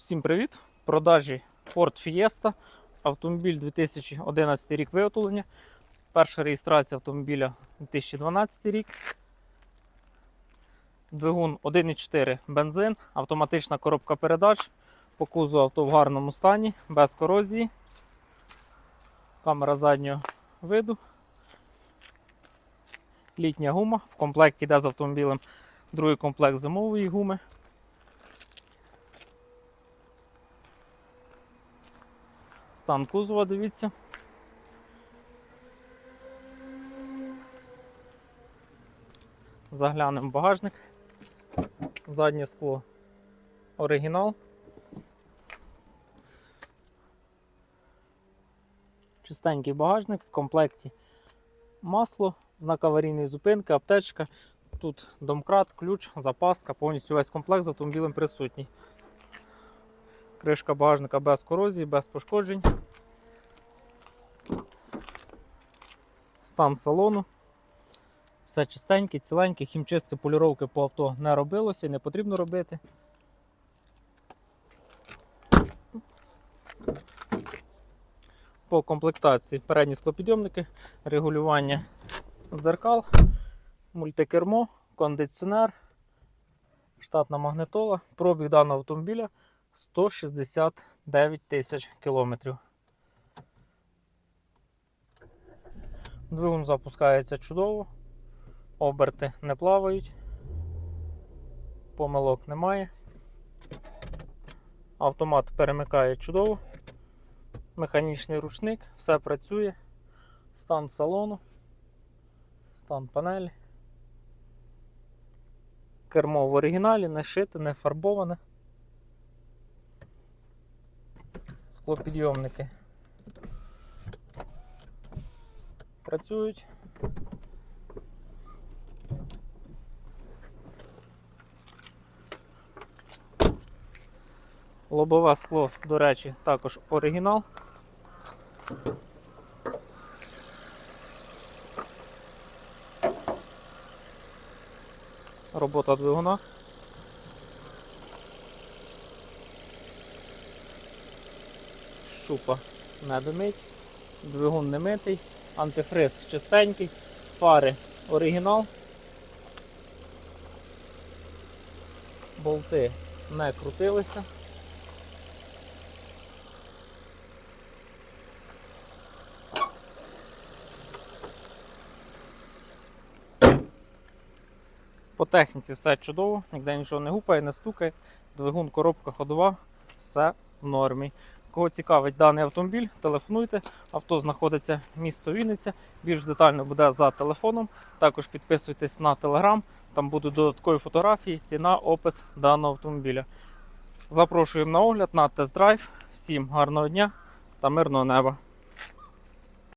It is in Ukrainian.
Всім привіт! В продажі Ford Fiesta. Автомобіль 2011 рік виготовлення. Перша реєстрація автомобіля 2012 рік. Двигун 1,4 бензин, автоматична коробка передач. По кузу авто в гарному стані, без корозії. Камера заднього виду. Літня гума. В комплекті йде з автомобілем другий комплект зимової гуми. Стан кузова, дивіться. Заглянемо в багажник. Заднє скло оригінал. Чистенький багажник, в комплекті масло, знак аварійної зупинки, аптечка. Тут домкрат, ключ, запаска, повністю весь комплект з автомобілем присутній. Кришка багажника без корозії, без пошкоджень. Стан салону. Все чистеньке, ціленьке, хімчистки, поліровки по авто не робилося і не потрібно робити. По комплектації передні склопідйомники, регулювання дзеркал, мультикермо, кондиціонер, штатна магнитола, пробіг даного автомобіля 169 тисяч кілометрів. Двигун запускається чудово, оберти не плавають, помилок немає. Автомат перемикає чудово, механічний ручник, все працює, стан салону, стан панелі. Кермо в оригіналі, не шите, не фарбоване. Склопідйомники працюють. Лобове скло, до речі, також оригінал. Робота двигуна. Шупа не димить, двигун не митий, антифриз чистенький, фари оригінал. Болти не крутилися. По техніці все чудово, ніде нічого не гупає, не стукає. Двигун, коробка ходова, все в нормі. Кого цікавить даний автомобіль, телефонуйте. Авто знаходиться місто Вінниця. Більш детально буде за телефоном. Також підписуйтесь на телеграм, там будуть додаткові фотографії, ціна, опис даного автомобіля. Запрошуємо на огляд на тест-драйв. Всім гарного дня та мирного неба!